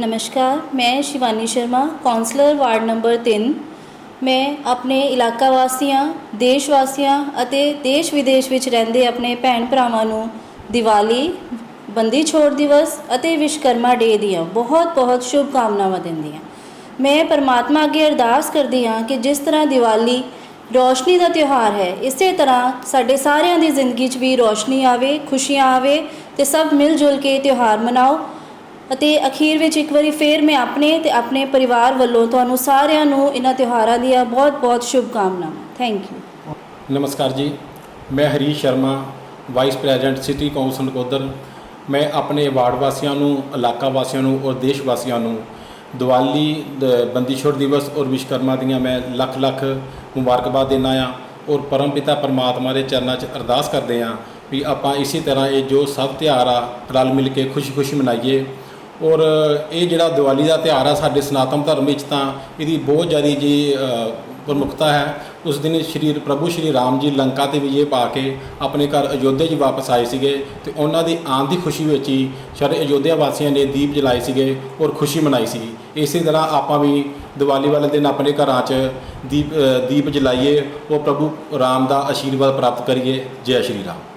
ਨਮਸਕਾਰ ਮੈਂ Shivani Sharma councillor ward number 3 ਮੈਂ ਆਪਣੇ ਇਲਾਕਾ ਵਾਸੀਆਂ ਦੇਸ਼ ਵਾਸੀਆਂ ਅਤੇ ਦੇਸ਼ ਵਿਦੇਸ਼ ਵਿੱਚ ਰਹਿੰਦੇ ਆਪਣੇ ਭੈਣ ਭਰਾਵਾਂ ਨੂੰ ਦੀਵਾਲੀ ਬੰਦੀ ਛੋੜ ਦਿਵਸ ਅਤੇ ਵਿਸ਼ਕਰਮਾ ਡੇ ਦੀਆਂ ਬਹੁਤ ਬਹੁਤ ਸ਼ੁਭ ਕਾਮਨਾਵਾਂ ਦਿੰਦੀ ਹਾਂ ਮੈਂ ਪਰਮਾਤਮਾ ਅੱਗੇ ਅਰਦਾਸ ਕਰਦੀ ਹਾਂ ਕਿ ਜਿਸ ਤਰ੍ਹਾਂ ਦੀਵਾਲੀ ਰੋਸ਼ਨੀ ਦਾ ਤਿਉਹਾਰ ਹੈ ਇਸੇ ਤਰ੍ਹਾਂ ਸਾਡੇ ਸਾਰਿਆਂ ਦੀ ਜ਼ਿੰਦਗੀ 'ਚ ਵੀ ਰੋਸ਼ਨੀ ਆਵੇ ਖੁਸ਼ੀਆਂ ਆਵੇ ਤੇ ਸਭ ਮਿਲ ਜੁਲ ਕੇ ਤਿਉਹਾਰ ਮਨਾਓ ਅਤੇ ਅਖੀਰ ਵਿੱਚ ਇੱਕ ਵਾਰੀ ਫੇਰ ਮੈਂ ਆਪਣੇ ਤੇ ਆਪਣੇ ਪਰਿਵਾਰ ਵੱਲੋਂ ਤੁਹਾਨੂੰ ਸਾਰਿਆਂ ਨੂੰ ਇਹਨਾਂ ਤਿਉਹਾਰਾਂ ਦੀਆਂ ਬਹੁਤ-ਬਹੁਤ ਸ਼ੁਭਕਾਮਨਾਵਾਂ। ਥੈਂਕ ਯੂ ਨਮਸਕਾਰ ਜੀ। ਮੈਂ Harish Sharma vice president city council Nakodar ਮੈਂ ਆਪਣੇ ਵਾਰਡ ਵਾਸੀਆਂ ਨੂੰ, ਇਲਾਕਾ ਵਾਸੀਆਂ ਨੂੰ ਔਰ ਦੇਸ਼ ਵਾਸੀਆਂ ਨੂੰ ਦੀਵਾਲੀ, ਦ- ਬੰਦੀ ਛੋੜ ਦਿਵਸ ਔਰ ਵਿਸ਼ਕਰਮਾ ਦੀਆਂ ਮੈਂ ਲੱਖ ਲੱਖ ਮੁਬਾਰਕਬਾਦ ਦਿੰਦਾ ਆ ਔਰ ਪਰਮਪਿਤਾ ਪਰਮਾਤਮਾ ਦੇ ਚਰਨਾਂ 'ਚ ਅਰਦਾਸ ਕਰਦੇ ਆ ਵੀ ਆਪਾਂ ਇਸੇ ਤਰ੍ਹਾਂ ਇਹ ਜੋ ਸਭ ਤਿਉਹਾਰ ਆ, ਰਲ ਮਿਲ ਕੇ ਖੁਸ਼ੀ-ਖੁਸ਼ੀ ਮਨਾਈਏ। ਔਰ ਇਹ ਜਿਹੜਾ ਦੀਵਾਲੀ ਦਾ ਤਿਉਹਾਰ ਆ ਸਾਡੇ ਸਨਾਤਨ ਧਰਮ ਵਿੱਚ ਤਾਂ ਇਹਦੀ ਬਹੁਤ ਜ਼ਿਆਦਾ ਜੀ ਅ, ਪ੍ਰਮੁੱਖਤਾ ਹੈ। ਉਸ ਦਿਨ ਸ਼੍ਰੀ ਪ੍ਰਭੂ ਸ਼੍ਰੀ ਰਾਮ ਜੀ ਲੰਕਾ ਤੇ ਵਿਜੇ ਪਾ ਕੇ ਆਪਣੇ ਘਰ ਅਯੋਧਿਆ 'ਚ ਵਾਪਸ ਆਏ ਸੀਗੇ ਤੇ ਉਹਨਾਂ ਦੀ ਆਨ ਦੀ ਖੁਸ਼ੀ ਵਿੱਚ ਹੀ ਸਾਰੇ ਅਯੋਧਿਆ ਵਾਸੀਆਂ ਨੇ ਦੀਪ ਜਲਾਏ ਸੀਗੇ ਔਰ ਖੁਸ਼ੀ ਮਨਾਈ ਸੀਗੀ। ਇਸੇ ਤਰ੍ਹਾਂ ਆਪਾਂ ਵੀ ਦੀਵਾਲੀ ਵਾਲੇ ਦਿਨ ਆਪਣੇ ਘਰਾਂ 'ਚ ਦੀਪ ਦੀਪ ਜਲਾਈਏ ਔਰ ਪ੍ਰਭੂ ਰਾਮ ਦਾ ਆਸ਼ੀਰਵਾਦ ਪ੍ਰਾਪਤ ਕਰੀਏ। ਜੈ ਸ਼੍ਰੀ ਰਾਮ।